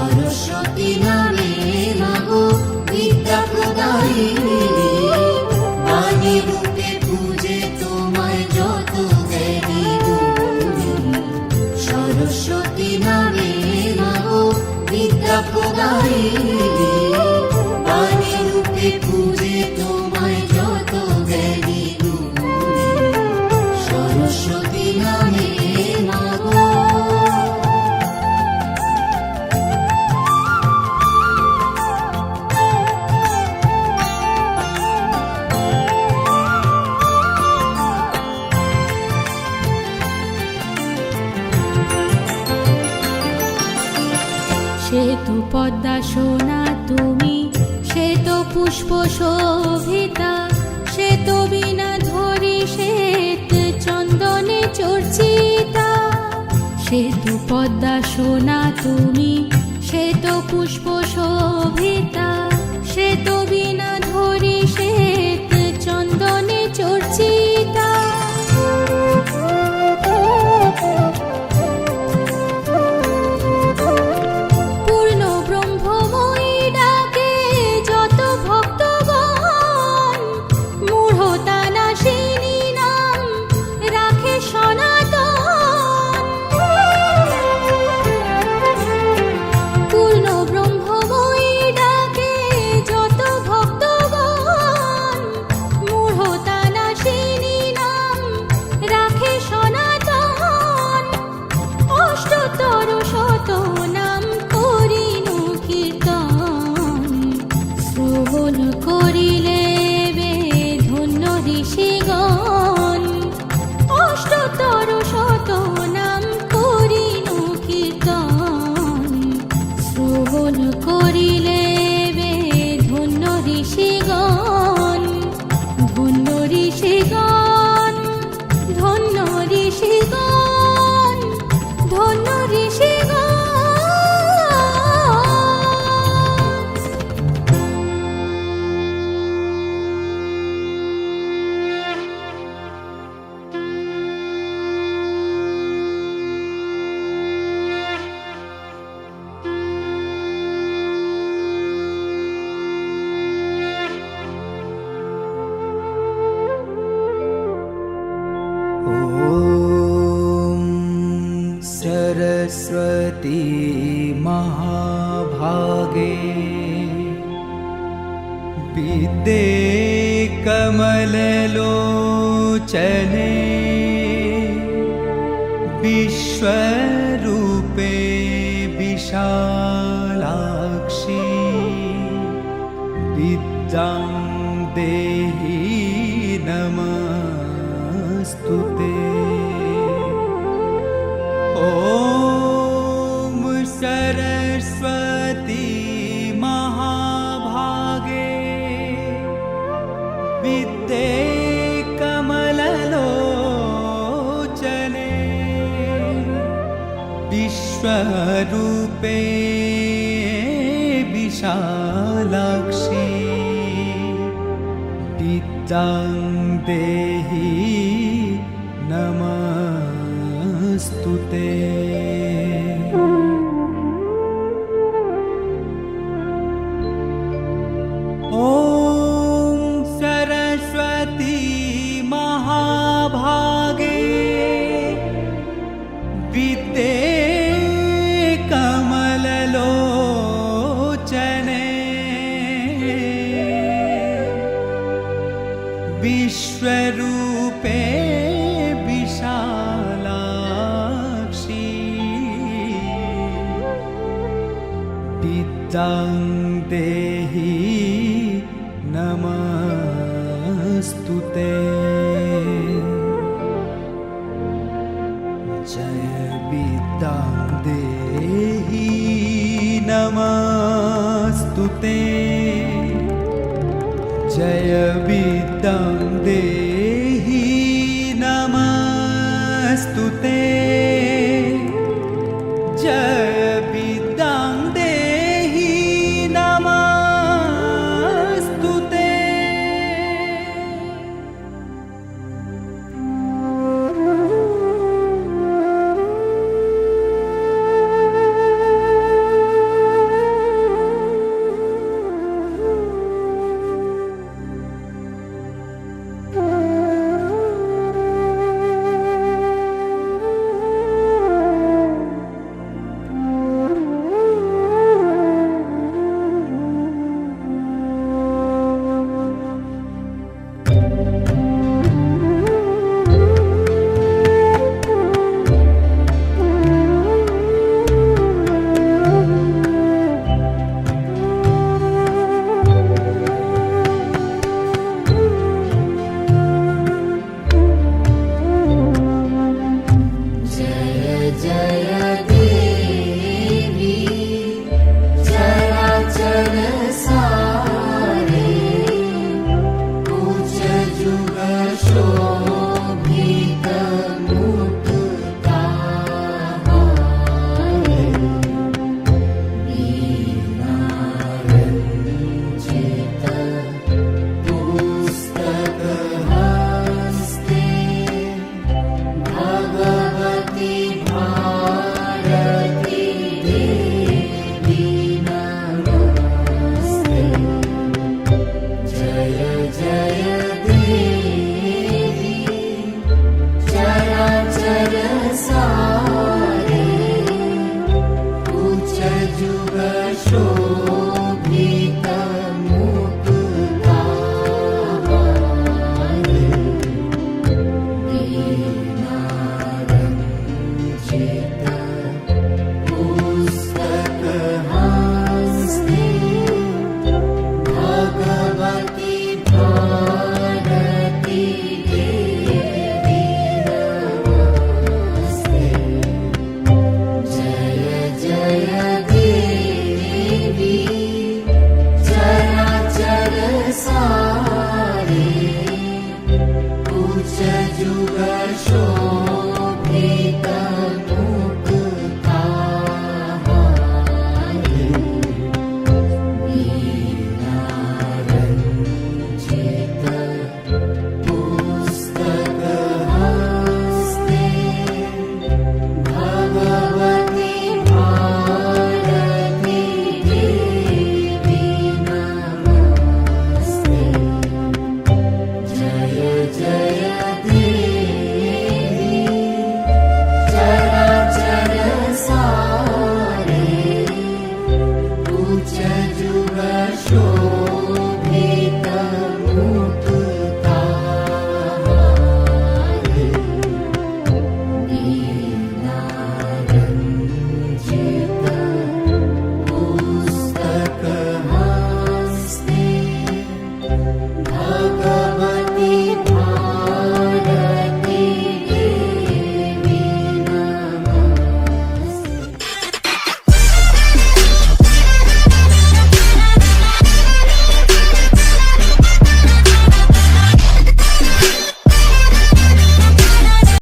সরস্বতী নামে মাগো, বিদ্যা প্রদায়িনী। বাণী রূপে পূজে তোমায় যত জ্ঞানী সরস্বতী নামে মাগো, বিদ্যা প্রদায়িনী। পুষ্প শোভিতা, সে তো বিনা ধরি শ্বেত চন্দনে চর্চিতা। সে তো পদ্মা সোনা তুমি, সে তো পুষ্প শোভিতা। ॐ सरस्वती महाभागे विद्ये कमललोचने विश्वरूपे विशालाक्षी विद्यां देहि नमस्तु विश्वरूपे विशालाक्षी विद्यां देहि नमस्तु ते ॐ सरस्वती महाभागे विद्ये विद्यां देहि नमस्तु ते। जय विद्यां देहि नमस्तु ते। जय विद्यां देहि sun.